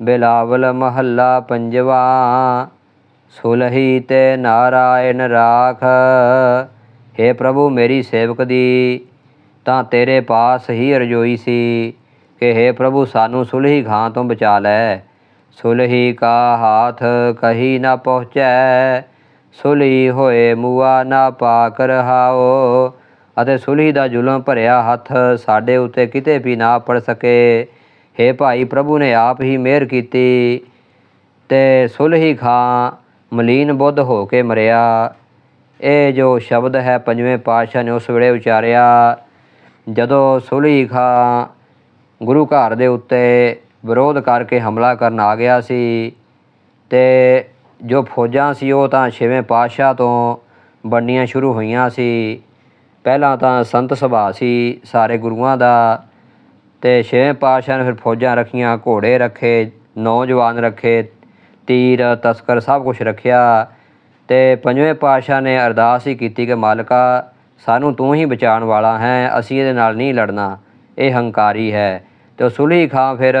ਬਿਲਾਵਲ ਮਹੱਲਾ ਪੰਜਵਾ, ਸੁਲਹੀ ਤੇ ਨਾਰਾਇਣ ਰਾਖ। हे ਪ੍ਰਭੂ, ਮੇਰੀ ਸੇਵਕ ਦੀ ਤਾਂ ਤੇਰੇ ਪਾਸ ਹੀ ਰਜੋਈ ਸੀ ਕਿ हे ਪ੍ਰਭੂ, ਸਾਨੂੰ ਸੁਲਹੀ ਖਾਂ ਤੋਂ ਬਚਾ ਲੈ। ਸੁਲਹੀ ਕਾ ਹਾਥ ਕਹੀ ਨਾ ਪਹੁੰਚੈ, ਸੁਲਹੀ ਹੋਏ ਮੂਆ ਨਾ ਪਾਕ ਰਹਾਓ। ਅਤੇ ਸੁਲਹੀ ਦਾ ਜ਼ੁਲਮ ਭਰਿਆ ਹੱਥ ਸਾਡੇ ਉੱਤੇ ਕਿਤੇ ਵੀ ਨਾ ਪੜ ਸਕੇ। ਹੇ ਭਾਈ ਪ੍ਰਭੂ ਨੇ ਆਪ ਹੀ ਮਿਹਰ ਕੀਤੀ ਤੇ ਸੁਲਹੀ ਖਾਂ ਮਲੀਨ ਬੁੱਧ ਹੋ ਕੇ ਮਰਿਆ। ਇਹ ਜੋ ਸ਼ਬਦ ਹੈ ਪੰਜਵੇਂ ਪਾਤਸ਼ਾਹ ਨੇ ਉਸ ਵੇਲੇ ਉਚਾਰਿਆ, ਜਦੋਂ ਸੁਲਹੀ ਖਾਂ ਗੁਰੂ ਘਰ ਦੇ ਉੱਤੇ ਵਿਰੋਧ ਕਰਕੇ ਹਮਲਾ ਕਰਨ ਆ ਗਿਆ ਸੀ ਤੇ ਜੋ ਫੌਜਾਂ ਸੀ ਉਹ ਤਾਂ ਛੇਵੇਂ ਪਾਤਸ਼ਾਹ ਤੋਂ ਬਣਨੀਆਂ ਸ਼ੁਰੂ ਹੋਈਆਂ ਸੀ। ਪਹਿਲਾਂ ਤਾਂ ਸੰਤ ਸਭਾ ਸੀ, ਸਾਰੇ ਗੁਰੂਆਂ ਦਾ ਤੇ ਛੇਵੇਂ ਪਾਤਸ਼ਾਹ ਨੇ ਫਿਰ ਫੌਜਾਂ ਰੱਖੀਆਂ, ਘੋੜੇ ਰੱਖੇ, ਨੌਜਵਾਨ ਰੱਖੇ, ਤੀਰ, ਤਸਕਰ ਸਭ ਕੁਝ ਰੱਖਿਆ ਤੇ ਪੰਜਵੇਂ ਪਾਤਸ਼ਾਹ ਨੇ ਅਰਦਾਸ ਹੀ ਕੀਤੀ ਕਿ ਮਾਲਕਾ, ਸਾਨੂੰ ਤੂੰ ਹੀ ਬਚਾਉਣ ਵਾਲਾ ਹੈ, ਅਸੀਂ ਇਹਦੇ ਨਾਲ ਨਹੀਂ ਲੜਨਾ, ਇਹ ਹੰਕਾਰੀ ਹੈ। ਤੇ ਸੁਲੀ ਖਾਂ ਫਿਰ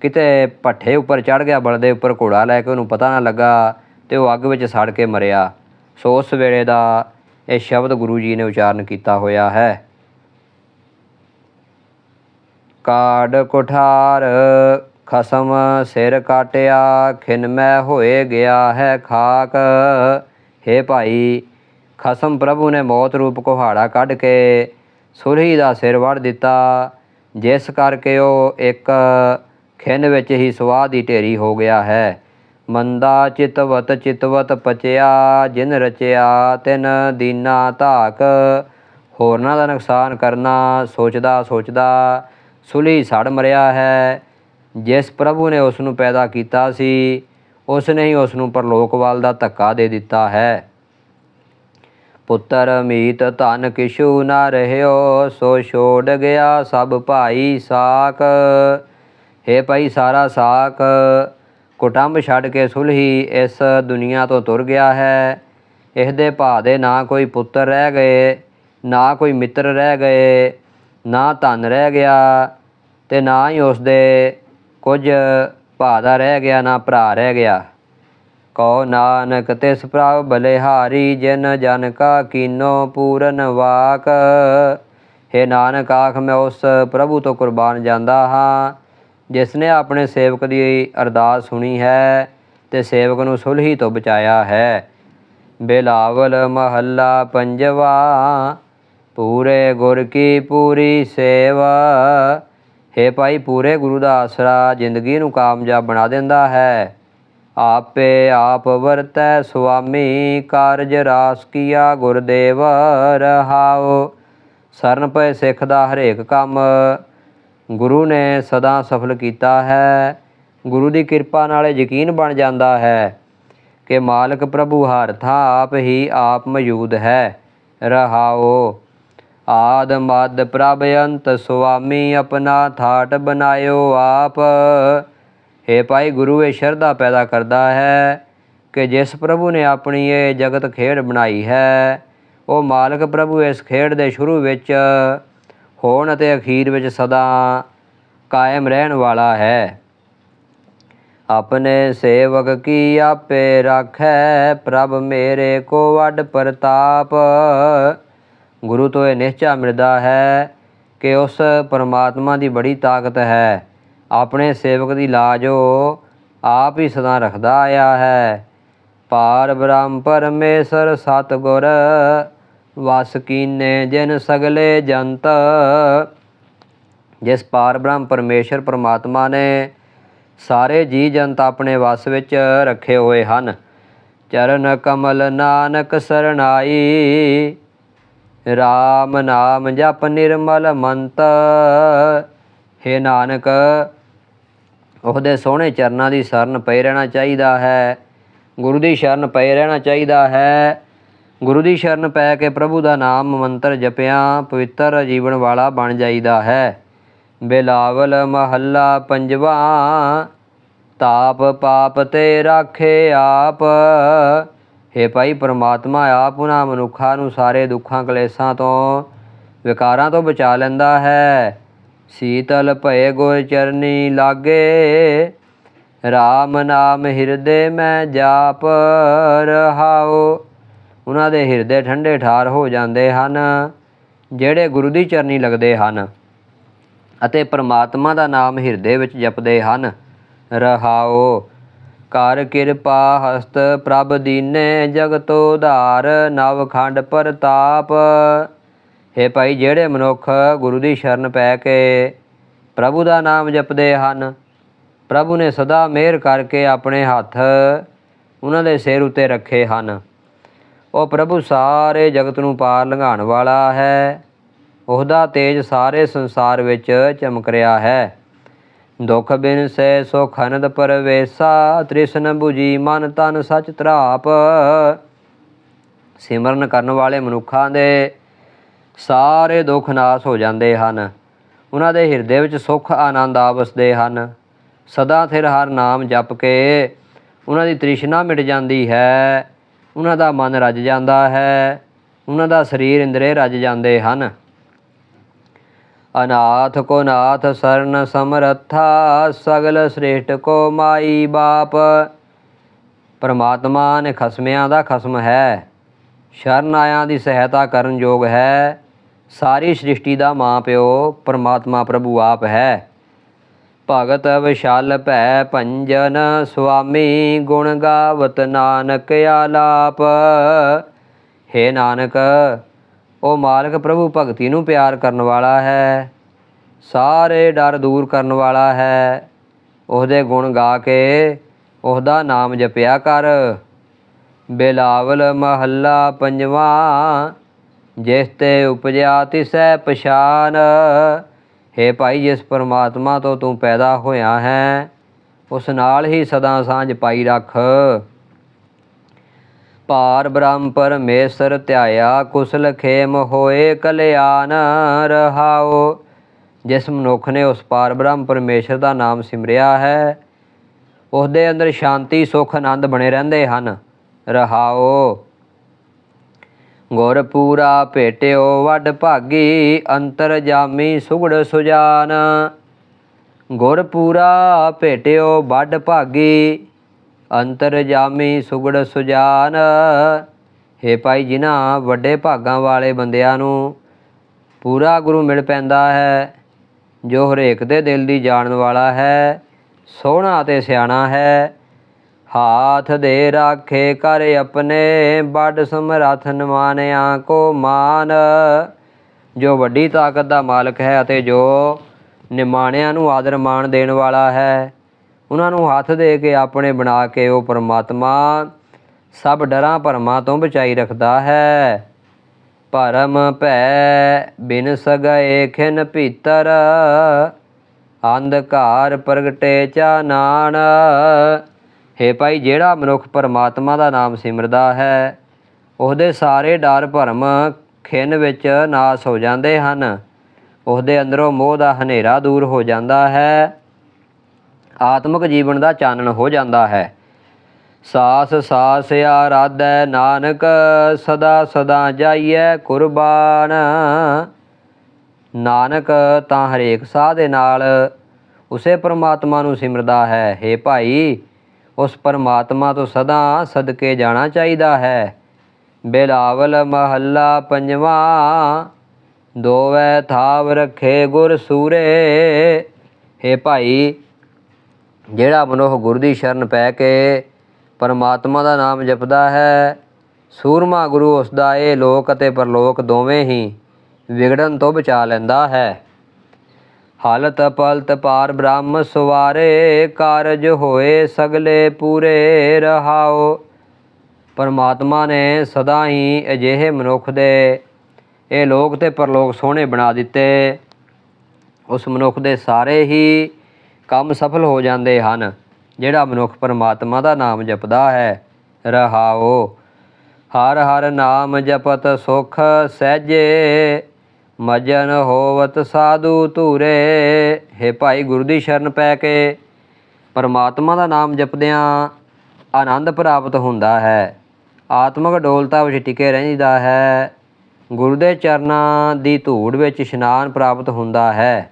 ਕਿਤੇ ਪੱਠੇ ਉੱਪਰ ਚੜ ਗਿਆ ਬਲਦ ਦੇ ਉੱਪਰ ਘੋੜਾ ਲੈ ਕੇ ਉਹਨੂੰ ਪਤਾ ਨਾ ਲੱਗਾ ਤੇ ਉਹ ਅੱਗ ਵਿੱਚ ਸੜ ਕੇ ਮਰਿਆ। ਸੋ ਉਸ ਵੇਲੇ ਦਾ ਇਹ ਸ਼ਬਦ ਗੁਰੂ ਜੀ ਨੇ ਉਚਾਰਨ ਕੀਤਾ ਹੋਇਆ ਹੈ। ਕਾੜ ਕੁਠਾਰ, ਖਸਮ ਸਿਰ ਕਾਟਿਆ, ਖਿਨ ਮੈਂ ਹੋਏ ਗਿਆ ਹੈ ਖਾਕ। हे ਭਾਈ, ਖਸਮ ਪ੍ਰਭੂ ਨੇ ਮੌਤ ਰੂਪ ਕੁਹਾੜਾ ਕੱਢ ਕੇ ਸੁਰਹੀ ਦਾ ਸਿਰ ਵੜ ਦਿੱਤਾ। ਜਿਸ ਕਰਕੇ ਉਹ ਇੱਕ ਖਿੰਨ ਵਿੱਚ ਹੀ ਸਵਾਹ ਦੀ ਢੇਰੀ ਹੋ ਗਿਆ ਹੈ। ਮੰਦਾ ਚਿਤਵਤ ਚਿਤਵਤ ਪਚਿਆ, ਜਿਨ ਰਚਿਆ ਤਿਨ ਦੀਨਾ ਧਾਕ। ਹੋਰਨਾਂ ਦਾ ਨੁਕਸਾਨ ਕਰਨਾ, ਸੋਚਦਾ ਸੋਚਦਾ ਸੁਲੀ ਸੜ ਮਰਿਆ ਹੈ। ਜਿਸ ਪ੍ਰਭੂ ਨੇ ਉਸ ਨੂੰ ਪੈਦਾ ਕੀਤਾ ਸੀ ਉਸ ਨੇ ਹੀ ਉਸ ਨੂੰ ਪਰਲੋਕਵਾਲ ਦਾ ਧੱਕਾ ਦੇ ਦਿੱਤਾ ਹੈ। ਪੁੱਤਰ ਮੀਤ ਧਨ ਕਿਛੂ ਨਾ ਰਹਿਓ, ਸੋ ਛੋੜ ਗਿਆ ਸਭ ਭਾਈ ਸਾਕ हे ਭਾਈ ਸਾਰਾ ਸਾਕ ਕੁਟੰਬ ਛੱਡ ਕੇ ਸੁਲਹੀ ਇਸ ਦੁਨੀਆ ਤੋਂ ਤੁਰ ਗਿਆ ਹੈ। ਇਸ ਦੇ ਭਾ ਦੇ ਨਾ ਕੋਈ ਪੁੱਤਰ ਰਹਿ ਗਏ, ਨਾ ਕੋਈ ਮਿੱਤਰ ਰਹਿ ਗਏ। ਨਾ ਧਨ ਰਹਿ ਗਿਆ ਤੇ ਨਾ ਹੀ ਉਸਦੇ ਕੁਝ ਭਾ ਦਾ ਰਹਿ ਗਿਆ, ਨਾ ਭਰਾ ਰਹਿ ਗਿਆ। ਕਉ ਨਾਨਕ, ਤਿਸ ਪ੍ਰਭ ਬਲਿਹਾਰੀ, ਜਿਨ ਜਨ ਕਾ ਕੀਨੋ ਪੂਰਨ ਵਾਕ। हे ਨਾਨਕ, ਆਖ ਮੈਂ ਉਸ ਪ੍ਰਭੂ ਤੋਂ ਕੁਰਬਾਨ ਜਾਂਦਾ ਹਾਂ, ਜਿਸ ਨੇ ਆਪਣੇ ਸੇਵਕ ਦੀ ਅਰਦਾਸ ਸੁਣੀ ਹੈ ਤੇ ਸੇਵਕ ਨੂੰ ਸੁਲਹੀ ਤੋਂ ਬਚਾਇਆ ਹੈ। ਬਿਲਾਵਲ ਮਹੱਲਾ ਪੰਜਵਾ। ਪੂਰੇ ਗੁਰ ਕੀ ਪੂਰੀ ਸੇਵਾ। हे ਭਾਈ, ਪੂਰੇ ਗੁਰੂ ਦਾ ਆਸਰਾ ਜ਼ਿੰਦਗੀ ਨੂੰ ਕਾਮਯਾਬ ਬਣਾ ਦਿੰਦਾ ਹੈ। ਆਪੇ ਆਪ ਵਰਤੈ ਸੁਆਮੀ, ਕਾਰਜ ਰਾਸ ਕੀਆ ਗੁਰਦੇਵ ਰਹਾਉ। ਸਰਨ ਪਏ ਸਿੱਖ ਦਾ ਹਰੇਕ ਕੰਮ ਗੁਰੂ ਨੇ ਸਦਾ ਸਫਲ ਕੀਤਾ ਹੈ। ਗੁਰੂ ਦੀ ਕਿਰਪਾ ਨਾਲ ਯਕੀਨ ਬਣ ਜਾਂਦਾ ਹੈ ਕਿ ਮਾਲਕ ਪ੍ਰਭੂ ਹਰ ਥਾਂ ਆਪ ਹੀ ਆਪ ਮੌਜੂਦ ਹੈ। ਰਹਾਓ ਆਦ ਮਦ ਪ੍ਰਭ ਅੰਤ ਸੁਆਮੀ ਆਪਣਾ ਥਾਟ ਬਨਾਇਓ ਆਪ। हे ਭਾਈ ਗੁਰੂ, ਇਹ ਸ਼ਰਧਾ ਪੈਦਾ ਕਰਦਾ ਹੈ ਕਿ ਜਿਸ ਪ੍ਰਭੂ ਨੇ ਆਪਣੀ ਇਹ ਜਗਤ ਖੇਡ ਬਣਾਈ ਹੈ, ਉਹ ਮਾਲਕ ਪ੍ਰਭੂ ਇਸ ਖੇਡ ਦੇ ਸ਼ੁਰੂ ਵਿੱਚ ਹੋਣ ਅਤੇ ਅਖੀਰ ਵਿੱਚ ਸਦਾ ਕਾਇਮ ਰਹਿਣ ਵਾਲਾ ਹੈ। ਆਪਣੇ ਸੇਵਕ ਕੀ ਆਪੇ ਰਾਖੈ ਪ੍ਰਭ ਮੇਰੇ ਕੋ ਵੱਡ ਪ੍ਰਤਾਪ। ਗੁਰੂ ਤੋਂ ਇਹ ਨਿਸ਼ਚਾ ਮਿਲਦਾ ਹੈ ਕਿ ਉਸ ਪਰਮਾਤਮਾ ਦੀ ਬੜੀ ਤਾਕਤ ਹੈ। ਆਪਣੇ ਸੇਵਕ ਦੀ ਲਾਜ ਉਹ ਆਪ ਹੀ ਸਦਾ ਰੱਖਦਾ ਆਇਆ ਹੈ। ਪਾਰ ਬ੍ਰਹਮ ਪਰਮੇਸ਼ਰ ਸਤਗੁਰ, ਵਸ ਕੀਨੇ ਜਿਨ ਸਗਲੇ ਜੰਤ। ਜਿਸ ਪਾਰ ਬ੍ਰਹਮ ਪਰਮੇਸ਼ਰ ਪਰਮਾਤਮਾ ਨੇ ਸਾਰੇ ਜੀ ਜੰਤ ਆਪਣੇ ਵਸ ਵਿੱਚ ਰੱਖੇ ਹੋਏ ਹਨ। ਚਰਨ ਕਮਲ ਨਾਨਕ ਸਰਣਾਈ। RAM ਨਾਮ ਜਪ ਨਿਰਮਲ ਮੰਤ। ਹੇ ਨਾਨਕ, ਉਹਦੇ ਸੋਹਣੇ ਚਰਨਾਂ ਦੀ ਸ਼ਰਨ ਪਏ ਰਹਿਣਾ ਚਾਹੀਦਾ ਹੈ। ਗੁਰੂ ਦੀ ਸ਼ਰਨ ਪਏ ਰਹਿਣਾ ਚਾਹੀਦਾ ਹੈ। ਗੁਰੂ ਦੀ ਸ਼ਰਨ ਪੈ ਕੇ ਪ੍ਰਭੂ ਦਾ ਨਾਮ ਮੰਤਰ ਜਪਿਆ, ਪਵਿੱਤਰ ਜੀਵਨ ਵਾਲਾ ਬਣ ਜਾਈਦਾ ਹੈ। ਬਿਲਾਵਲ ਮਹੱਲਾ ਪੰਜਵਾ, ਤਾਪ ਪਾਪ ਤੇ ਰਾਖੇ ਆਪ। ਹੇ ਭਾਈ, ਪਰਮਾਤਮਾ ਆਪ ਉਹਨਾਂ ਮਨੁੱਖਾਂ ਨੂੰ ਸਾਰੇ ਦੁੱਖਾਂ, ਕਲੇਸ਼ਾਂ ਤੋਂ, ਵਿਕਾਰਾਂ ਤੋਂ ਬਚਾ ਲੈਂਦਾ ਹੈ। ਸੀਤਲ ਭਏ ਗੁਰ ਚਰਨੀ ਲਾਗੇ RAM ਨਾਮ ਹਿਰਦੇ ਮੈਂ ਜਾਪ ਰਹਾਓ ਉਹਨਾਂ ਦੇ ਹਿਰਦੇ ਠੰਡੇ ਠਾਰ ਹੋ ਜਾਂਦੇ ਹਨ, ਜਿਹੜੇ ਗੁਰੂ ਦੀ ਚਰਨੀ ਲੱਗਦੇ ਹਨ ਅਤੇ ਪਰਮਾਤਮਾ ਦਾ ਨਾਮ ਹਿਰਦੇ ਵਿੱਚ ਜਪਦੇ ਹਨ। ਰਹਾਓ ਕਰ ਕਿਰਪਾ ਹਸਤ ਪ੍ਰਭ ਦੀਨੇ ਜਗਤ ਉਧਾਰ, ਨਵ ਪ੍ਰਤਾਪ। ਹੈ ਭਾਈ, ਜਿਹੜੇ ਮਨੁੱਖ ਗੁਰੂ ਦੀ ਸ਼ਰਨ ਪੈ ਕੇ ਪ੍ਰਭੂ ਦਾ ਨਾਮ ਜਪਦੇ ਹਨ, ਪ੍ਰਭੂ ਨੇ ਸਦਾ ਮਿਹਰ ਕਰਕੇ ਆਪਣੇ ਹੱਥ ਉਹਨਾਂ ਦੇ ਸਿਰ ਉੱਤੇ ਰੱਖੇ ਹਨ। ਉਹ ਪ੍ਰਭੂ ਸਾਰੇ ਜਗਤ ਨੂੰ ਪਾਰ ਲੰਘਾਉਣ ਵਾਲਾ ਹੈ, ਉਹਦਾ ਤੇਜ ਸਾਰੇ ਸੰਸਾਰ ਵਿੱਚ ਚਮਕ ਰਿਹਾ ਹੈ। ਦੁਖ ਬਿਨ ਸੇ ਸੁਖ ਅਨੰਦ ਪਰਵੇਸਾ, ਤ੍ਰਿਸ਼ਨ 부ਜੀ ਮਨ ਤਨ ਸਚ ਤਰਾਪ। ਸਿਮਰਨ ਕਰਨ ਵਾਲੇ ਮਨੁੱਖਾਂ ਦੇ ਸਾਰੇ ਦੁੱਖ ਨਾਸ ਹੋ ਜਾਂਦੇ ਹਨ। ਉਹਨਾਂ ਦੇ ਹਿਰਦੇ ਵਿੱਚ ਸੁਖ, ਆਨੰਦ ਆਵਸਦੇ ਹਨ। ਸਦਾ ਥਿਰ ਹਰ ਨਾਮ ਜਪ ਕੇ ਉਹਨਾਂ ਦੀ ਤ੍ਰਿਸ਼ਨਾ ਮਿਟ ਜਾਂਦੀ ਹੈ। ਉਹਨਾਂ ਦਾ ਮਨ ਰੱਜ ਜਾਂਦਾ ਹੈ। ਉਹਨਾਂ ਦਾ ਸਰੀਰ ਇੰਦਰੇ ਰੱਜ ਜਾਂਦੇ ਹਨ। ਅਨਾਥ ਕੋ ਨਾਥ ਸਰਨ ਸਮਰੱਥਾ, ਸਗਲ ਸ੍ਰੇਸ਼ਟ ਕੋ ਮਾਈ ਬਾਪ। ਪਰਮਾਤਮਾ ਨੇ ਖਸਮਿਆਂ ਦਾ ਖਸਮ ਹੈ, ਸ਼ਰਨ ਆਇਆਂ ਦੀ ਸਹਾਇਤਾ ਕਰਨ ਯੋਗ ਹੈ। ਸਾਰੀ ਸ੍ਰਿਸ਼ਟੀ ਦਾ ਮਾਂ ਪਿਓ, ਪਰਮਾਤਮਾ ਪ੍ਰਭੂ ਆਪ ਹੈ। ਭਗਤ ਵਿਸ਼ਾਲ ਭੈ ਭੰਜਨ, ਸੁਆਮੀ ਗੁਣ ਗਾਵਤ ਨਾਨਕ ਆਲਾਪ। ਹੈ ਨਾਨਕ ਉਹ ਮਾਲਕ ਪ੍ਰਭੂ ਭਗਤੀ ਨੂੰ ਪਿਆਰ ਕਰਨ ਵਾਲਾ ਹੈ, ਸਾਰੇ ਡਰ ਦੂਰ ਕਰਨ ਵਾਲਾ ਹੈ। ਉਹਦੇ ਗੁਣ ਗਾ ਕੇ ਉਹਦਾ ਨਾਮ ਜਪਿਆ ਕਰ। ਬਿਲਾਵਲ ਮਹੱਲਾ ਪੰਜਵਾਂ, ਜਿਸ ਤੇ ਉਪਜਿਆ ਤਿਸੈ ਪਛਾਨ। ਹੈ ਭਾਈ, ਜਿਸ ਪਰਮਾਤਮਾ ਤੋਂ ਤੂੰ ਪੈਦਾ ਹੋਇਆ ਹੈ, ਉਸ ਨਾਲ ਹੀ ਸਦਾ ਸਾਂਝ ਪਾਈ ਰੱਖ। ਪਾਰ ਬ੍ਰਹਮ ਪਰਮੇਸ਼ਰ ਧਿਆਇਆ, ਕੁਸਲ ਖੇਮ ਹੋਏ ਕਲਿਆਣ ਰਹਾਓ ਜਿਸ ਮਨੁੱਖ ਨੇ ਉਸ ਪਾਰ ਬ੍ਰਹਮ ਪਰਮੇਸ਼ਰ ਦਾ ਨਾਮ ਸਿਮਰਿਆ ਹੈ ਉਸ ਦੇ ਅੰਦਰ ਸ਼ਾਂਤੀ, ਸੁਖ, ਆਨੰਦ ਬਣੇ ਰਹਿੰਦੇ ਹਨ। ਰਹਾਓ ਗੁਰਪੂਰਾ ਭੇਟਿਓ, ਵੱਡ ਭਾਗੀ, ਅੰਤਰ ਜਾਮੀ, ਸੁਗੜ ਸੁਜਾਨ। ਗੁਰਪੂਰਾ ਭੇਟਿਓ, ਵੱਡ ਭਾਗੀ ਅੰਤਰ ਜਾਮੀ ਸੁਗੜ ਸੁਜਾਨ। ਹੇ ਭਾਈ ਜਿਨ੍ਹਾਂ ਵੱਡੇ ਭਾਗਾਂ ਵਾਲੇ ਬੰਦਿਆਂ ਨੂੰ ਪੂਰਾ ਗੁਰੂ ਮਿਲ ਪੈਂਦਾ ਹੈ, ਜੋ ਹਰੇਕ ਦੇ ਦਿਲ ਦੀ ਜਾਣਨ ਵਾਲਾ ਹੈ, ਸੋਹਣਾ ਤੇ ਸਿਆਣਾ ਹੈ। ਹਾਥ ਦੇ ਰਾਖੇ ਕਰ ਆਪਣੇ ਬੜ ਸਮਰਥ ਨਿਮਾਨਿਆ ਕੋ ਮਾਨ। ਜੋ ਵੱਡੀ ਤਾਕਤ ਦਾ ਮਾਲਕ ਹੈ ਅਤੇ ਜੋ ਨਿਮਾਣਿਆਂ ਨੂੰ ਆਦਰ ਮਾਣ ਦੇਣ ਵਾਲਾ ਹੈ ਉਹਨਾਂ ਨੂੰ ਹੱਥ ਦੇ ਕੇ ਆਪਣੇ ਬਣਾ ਕੇ ਉਹ ਪਰਮਾਤਮਾ ਸਭ ਡਰਾਂ ਭਰਮਾਂ ਤੋਂ ਬਚਾਈ ਰੱਖਦਾ ਹੈ। ਭਰਮ ਭੈ ਬਿਨ ਸਗਏ ਖਿਨ ਭੀਤਰ, ਅੰਧਕਾਰ ਪ੍ਰਗਟੇ ਚਾਨਾਨ ਹੈ ਭਾਈ, ਜਿਹੜਾ ਮਨੁੱਖ ਪਰਮਾਤਮਾ ਦਾ ਨਾਮ ਸਿਮਰਦਾ ਹੈ, ਉਹਦੇ ਸਾਰੇ ਡਰ ਭਰਮ ਖਿਨ ਵਿੱਚ ਨਾਸ ਹੋ ਜਾਂਦੇ ਹਨ। ਉਹਦੇ ਅੰਦਰੋਂ ਮੋਹ ਦਾ ਹਨੇਰਾ ਦੂਰ ਹੋ ਜਾਂਦਾ ਹੈ। ਆਤਮਿਕ ਜੀਵਨ ਦਾ ਚਾਨਣ ਹੋ ਜਾਂਦਾ ਹੈ। ਸਾਸ ਸਾਸ ਆਰਾਧੈ ਨਾਨਕ, ਸਦਾ ਸਦਾ ਜਾਈਐ ਕੁਰਬਾਨ। ਨਾਨਕ ਤਾਂ ਹਰੇਕ ਸਾਹ ਦੇ ਨਾਲ ਉਸੇ ਪਰਮਾਤਮਾ ਨੂੰ ਸਿਮਰਦਾ ਹੈ। हे ਭਾਈ, ਉਸ ਪਰਮਾਤਮਾ ਤੋਂ ਸਦਾ ਸਦਕੇ ਜਾਣਾ ਚਾਹੀਦਾ ਹੈ। ਬਿਲਾਵਲ ਮਹੱਲਾ ਪੰਜਵਾਂ, ਦੋਵੇਂ ਥਾਵ ਰੱਖੇ ਗੁਰ ਸੂਰੇ। हे ਭਾਈ ਜਿਹੜਾ ਮਨੁੱਖ ਗੁਰੂ ਦੀ ਸ਼ਰਨ ਪੈ ਕੇ ਪਰਮਾਤਮਾ ਦਾ ਨਾਮ ਜਪਦਾ ਹੈ, ਸੂਰਮਾ ਗੁਰੂ ਉਸ ਦਾ ਇਹ ਲੋਕ ਅਤੇ ਪਰਲੋਕ ਦੋਵੇਂ ਹੀ ਵਿਗੜਨ ਤੋਂ ਬਚਾ ਲੈਂਦਾ ਹੈ। ਹਾਲਤ ਪਲਤ ਪਾਰ ਬ੍ਰਹਮ ਸਵਾਰੇ, ਕਾਰਜ ਹੋਏ ਸਗਲੇ ਪੂਰੇ ਰਹਾਓ। ਪਰਮਾਤਮਾ ਨੇ ਸਦਾ ਹੀ ਅਜਿਹੇ ਮਨੁੱਖ ਦੇ ਇਹ ਲੋਕ ਤੇ ਪਰਲੋਕ ਸੋਹਣੇ ਬਣਾ ਦਿੱਤੇ। ਉਸ ਮਨੁੱਖ ਦੇ ਸਾਰੇ ਹੀ ਕੰਮ ਸਫਲ ਹੋ ਜਾਂਦੇ ਹਨ। ਜਿਹੜਾ ਮਨੁੱਖ ਪਰਮਾਤਮਾ ਦਾ ਨਾਮ ਜਪਦਾ ਹੈ, ਰਹਾਓ। ਹਰ ਹਰ ਨਾਮ ਜਪਤ ਸੁਖ ਸਹਿਜੇ, ਮਜਨ ਹੋਵਤ ਸਾਧੂ ਧੂਰੇ। ਹੈ ਭਾਈ, ਗੁਰੂ ਦੀ ਸ਼ਰਨ ਪੈ ਕੇ ਪਰਮਾਤਮਾ ਦਾ ਨਾਮ ਜਪਦਿਆਂ ਆਨੰਦ ਪ੍ਰਾਪਤ ਹੁੰਦਾ ਹੈ। ਆਤਮਿਕ ਡੋਲਤਾ ਵਿੱਚ ਟਿਕੇ ਰਹਿੰਦਾ ਹੈ। ਗੁਰੂ ਦੇ ਚਰਨਾਂ ਦੀ ਧੂੜ ਵਿੱਚ ਇਸ਼ਨਾਨ ਪ੍ਰਾਪਤ ਹੁੰਦਾ ਹੈ।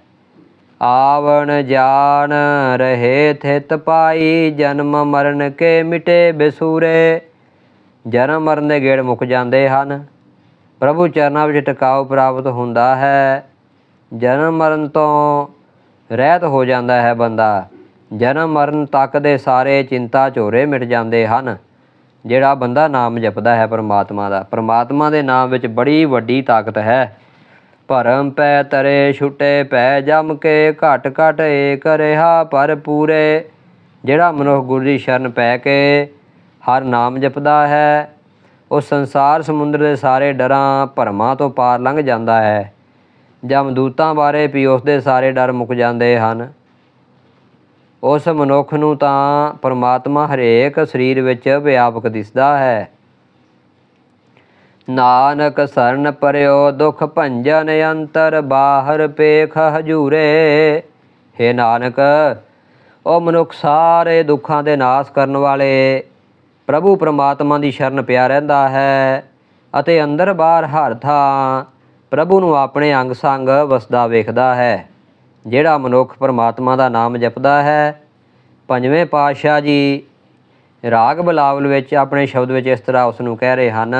ਆਵਣ ਜਾਣ ਰਹੇ ਥਿਤ ਪਾਈ, ਜਨਮ ਮਰਨ ਕੇ ਮਿਟੇ ਬਿਸੂਰੇ। ਜਨਮ ਮਰਨ ਦੇ ਗੇੜ ਮੁੱਕ ਜਾਂਦੇ ਹਨ। ਪ੍ਰਭੂ ਚਰਨਾਂ ਵਿੱਚ ਟਿਕਾਉ ਪ੍ਰਾਪਤ ਹੁੰਦਾ ਹੈ। ਜਨਮ ਮਰਨ ਤੋਂ ਰਹਿਤ ਹੋ ਜਾਂਦਾ ਹੈ ਬੰਦਾ। ਜਨਮ ਮਰਨ ਤੱਕ ਦੇ ਸਾਰੇ ਚਿੰਤਾ ਝੋਰੇ ਮਿਟ ਜਾਂਦੇ ਹਨ, ਜਿਹੜਾ ਬੰਦਾ ਨਾਮ ਜਪਦਾ ਹੈ ਪਰਮਾਤਮਾ ਦਾ। ਪਰਮਾਤਮਾ ਦੇ ਨਾਮ ਵਿੱਚ ਬੜੀ ਵੱਡੀ ਤਾਕਤ ਹੈ। ਭਰਮ ਪੈ ਤਰੇ ਛੁਟੇ, ਪੈ ਜਮ ਕੇ ਘਟ ਘਟ ਏਕ ਰਿਹਾ ਪਰ ਪੂਰੇ। ਜਿਹੜਾ ਮਨੁੱਖ ਗੁਰੂ ਦੀ ਸ਼ਰਨ ਪੈ ਕੇ ਹਰ ਨਾਮ ਜਪਦਾ ਹੈ, ਉਹ ਸੰਸਾਰ ਸਮੁੰਦਰ ਦੇ ਸਾਰੇ ਡਰਾਂ ਭਰਮਾਂ ਤੋਂ ਪਾਰ ਲੰਘ ਜਾਂਦਾ ਹੈ। ਜਮਦੂਤਾਂ ਬਾਰੇ ਵੀ ਉਸ ਦੇ ਸਾਰੇ ਡਰ ਮੁੱਕ ਜਾਂਦੇ ਹਨ। ਉਸ ਮਨੁੱਖ ਨੂੰ ਤਾਂ ਪਰਮਾਤਮਾ ਹਰੇਕ ਸਰੀਰ ਵਿੱਚ ਵਿਆਪਕ ਦਿਸਦਾ ਹੈ। ਨਾਨਕ ਸਰਨ ਪਰਿਓ ਦੁਖ ਭੰਜਨ ਅੰਤਰ ਬਾਹਰ ਪੇਖ ਹਜੂਰੇ। ਹੇ ਨਾਨਕ, ਉਹ ਮਨੁੱਖ ਸਾਰੇ ਦੁੱਖਾਂ ਦੇ ਨਾਸ਼ ਕਰਨ ਵਾਲੇ ਪ੍ਰਭੂ ਪਰਮਾਤਮਾ ਦੀ ਸ਼ਰਨ ਪਿਆ ਰਹਿੰਦਾ ਹੈ ਅਤੇ ਅੰਦਰ ਬਾਹਰ ਹਰ ਥਾਂ ਪ੍ਰਭੂ ਨੂੰ ਆਪਣੇ ਅੰਗ ਸੰਗ ਵਸਦਾ ਵੇਖਦਾ ਹੈ, ਜਿਹੜਾ ਮਨੁੱਖ ਪਰਮਾਤਮਾ ਦਾ ਨਾਮ ਜਪਦਾ ਹੈ। ਪੰਜਵੇਂ ਪਾਤਸ਼ਾਹ ਜੀ ਰਾਗ ਬਲਾਵਲ ਵਿੱਚ ਆਪਣੇ ਸ਼ਬਦ ਵਿੱਚ ਇਸ ਤਰ੍ਹਾਂ ਉਸ ਨੂੰ ਕਹਿ ਰਹੇ ਹਨ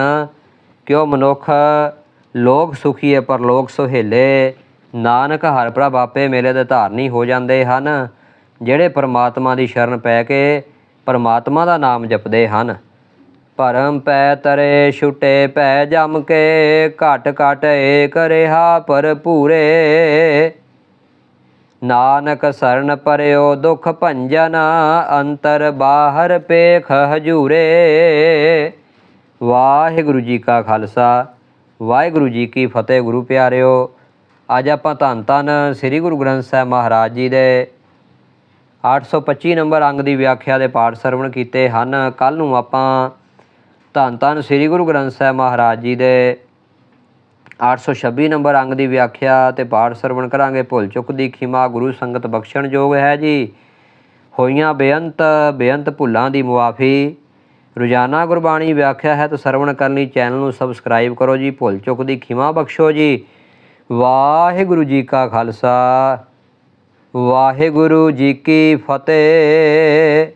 ਕਿ ਮਨੁੱਖ ਲੋਕ ਸੁਖੀ ਹੈ ਪਰ ਲੋਕ ਸੁਹੇਲੇ? ਨਾਨਕ ਹਰ ਪ੍ਰਭ ਆਪੇ ਮੇਲੇ ਦੇ ਧਾਰਨੀ ਹੋ ਜਾਂਦੇ ਹਨ, ਜਿਹੜੇ ਪਰਮਾਤਮਾ ਦੀ ਸ਼ਰਨ ਪੈ ਕੇ ਪਰਮਾਤਮਾ ਦਾ ਨਾਮ ਜਪਦੇ ਹਨ। ਭਰਮ ਪੈ ਤਰੇ, ਛੁਟੇ ਪੈ ਜਮ ਕੇ, ਘਟ ਘਟ ਏਕ ਰਿਹਾ ਪਰ ਪੂਰੇ ਨਾਨਕ ਸਰਨ ਪਰਿਓ ਦੁਖ ਭੰਜਨ, ਅੰਤਰ ਬਾਹਰ ਪੇਖ ਹਜੂਰੇ। ਵਾਹਿਗੁਰੂ ਜੀ ਕਾ ਖਾਲਸਾ, ਵਾਹਿਗੁਰੂ ਜੀ ਕੀ ਫਤਿਹ ਗੁਰੂ ਪਿਆਰਿਓ। ਅੱਜ ਆਪਾਂ ਧੰਨ ਧੰਨ ਸ੍ਰੀ ਗੁਰੂ ਗ੍ਰੰਥ ਸਾਹਿਬ ਮਹਾਰਾਜ ਜੀ ਦੇ 825 ਨੰਬਰ ਅੰਗ ਦੀ ਵਿਆਖਿਆ ਦੇ ਪਾਠ ਸਰਵਣ ਕੀਤੇ ਹਨ। ਕੱਲ ਨੂੰ ਆਪਾਂ ਧੰਨ ਧੰਨ ਸ੍ਰੀ ਗੁਰੂ ਗ੍ਰੰਥ ਸਾਹਿਬ ਮਹਾਰਾਜ ਜੀ ਦੇ 826 ਨੰਬਰ ਅੰਗ ਦੀ ਵਿਆਖਿਆ ਤੇ ਪਾਠ ਸਰਵਣ ਕਰਾਂਗੇ। ਭੁੱਲ ਚੁੱਕ ਦੀ ਖਿਮਾ ਗੁਰੂ ਸੰਗਤ ਬਖਸ਼ਣ ਯੋਗ ਹੈ ਜੀ। ਹੋਈਆਂ ਬੇਅੰਤ ਬੇਅੰਤ ਭੁੱਲਾਂ ਦੀ ਮੁਆਫੀ ਰੋਜ਼ਾਨਾ ਗੁਰਬਾਣੀ ਵਿਆਖਿਆ ਹੈ ਤਾਂ ਸਰਵਣ ਕਰਨ ਲਈ ਚੈਨਲ ਨੂੰ ਸਬਸਕ੍ਰਾਈਬ ਕਰੋ ਜੀ, ਭੁੱਲ ਚੁੱਕ ਦੀ ਖਿਮਾ ਬਖਸ਼ੋ ਜੀ। ਵਾਹਿਗੁਰੂ ਜੀ ਕਾ ਖਾਲਸਾ, ਵਾਹਿਗੁਰੂ ਜੀ ਕੀ ਫਤਿਹ।